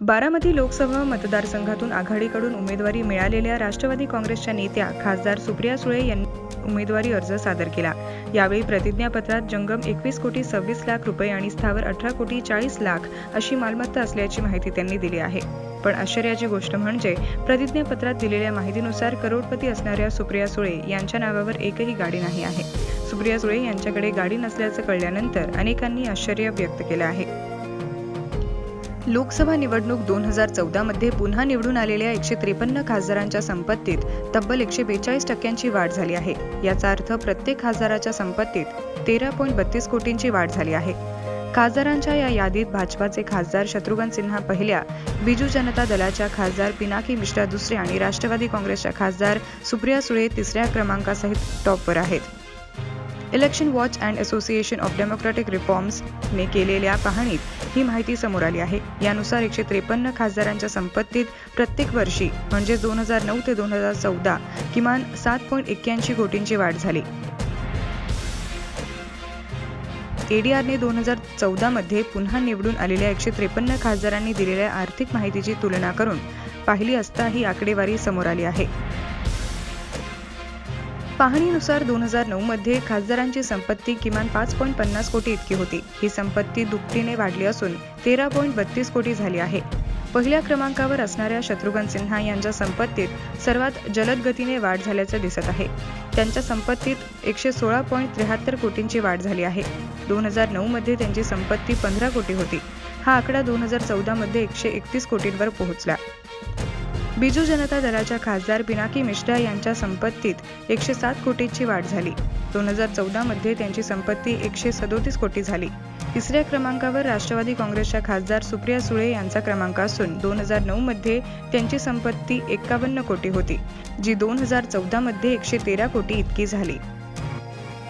बारामती लोकसभा मतदारसंघातून आघाडीकडून उमेदवारी मिळालेल्या राष्ट्रवादी काँग्रेसच्या नेत्या खासदार सुप्रिया सुळे यांनी उमेदवारी अर्ज सादर केला. यावेळी प्रतिज्ञापत्रात जंगम एकवीस कोटी सव्वीस लाख रुपये आणि स्थावर अठरा कोटी चाळीस लाख अशी मालमत्ता असल्याची माहिती त्यांनी दिली आहे. पण आश्चर्याची गोष्ट म्हणजे प्रतिज्ञापत्रात दिलेल्या माहितीनुसार करोडपती असणाऱ्या सुप्रिया सुळे यांच्या नावावर एकही गाडी नाही आहे. सुप्रिया सुळे यांच्याकडे गाडी नसल्याचं कळल्यानंतर अनेकांनी आश्चर्य व्यक्त केलं आहे. लोकसभा निवडणूक दोन हजार चौदामध्ये पुन्हा निवडून आलेल्या एकशे त्रेपन्न खासदारांच्या संपत्तीत तब्बल एकशे बेचाळीस टक्क्यांची वाढ झाली आहे. याचा अर्थ प्रत्येक खासदाराच्या संपत्तीत तेरा पॉईंट बत्तीस कोटींची वाढ झाली आहे. खासदारांच्या या यादीत भाजपाचे खासदार शत्रुघ्न सिन्हा पहिल्या बिजू जनता दलाच्या खासदार पिनाकी मिश्रा दुसऱ्या आणि राष्ट्रवादी काँग्रेसच्या खासदार सुप्रिया सुळे तिसऱ्या क्रमांकासहित टॉपवर आहेत. Election watch and association of democratic रिफॉर्म्सने केलेल्या पाहणीत ही माहिती समोर आली आहे. यानुसार एकशे त्रेपन्न खासदारांच्या संपत्तीत प्रत्येक वर्षी म्हणजे दोन हजार नऊ ते दोन हजार चौदा किमान सात पॉईंट एक्क्याऐंशी कोटींची वाढ झाली. एडीआरने दोन हजार चौदामध्ये पुन्हा निवडून आलेल्या एकशे त्रेपन्न खासदारांनी दिलेल्या आर्थिक माहितीची तुलना करून पाहिली असता ही आकडेवारी समोर आली आहे. पाहणीनुसार दोन हजार नऊ मध्ये खासदारांची संपत्ती किमान पाच पॉईंट पन्नास कोटी इतकी होती. ही संपत्ती दुपटीने वाढली असून तेरा पॉईंट बत्तीस कोटी झाली आहे. पहिल्या क्रमांकावर असणाऱ्या शत्रुघ्न सिन्हा यांच्या संपत्तीत सर्वात जलद गतीने वाढ झाल्याचं दिसत आहे. त्यांच्या संपत्तीत एकशे सोळा पॉईंट त्र्याहत्तर कोटींची वाढ झाली आहे. दोन हजार नऊ मध्ये त्यांची संपत्ती पंधरा कोटी होती. हा आकडा दोन हजार चौदा मध्ये एकशे एकतीस कोटींवर पोहोचला. बिजू जनता दलाच्या खासदार पिनाकी मिश्रा यांच्या संपत्तीत एकशे सात कोटीची वाढ झाली. दोन हजार चौदामध्ये त्यांची संपत्ती एकशे सदोतीस कोटी झाली. तिसऱ्या क्रमांकावर राष्ट्रवादी काँग्रेसच्या खासदार सुप्रिया सुळे यांचा क्रमांक असून दोन हजार नऊमध्ये त्यांची संपत्ती एकावन्न कोटी होती जी दोन हजार चौदामध्ये एकशे तेरा कोटी इतकी झाली.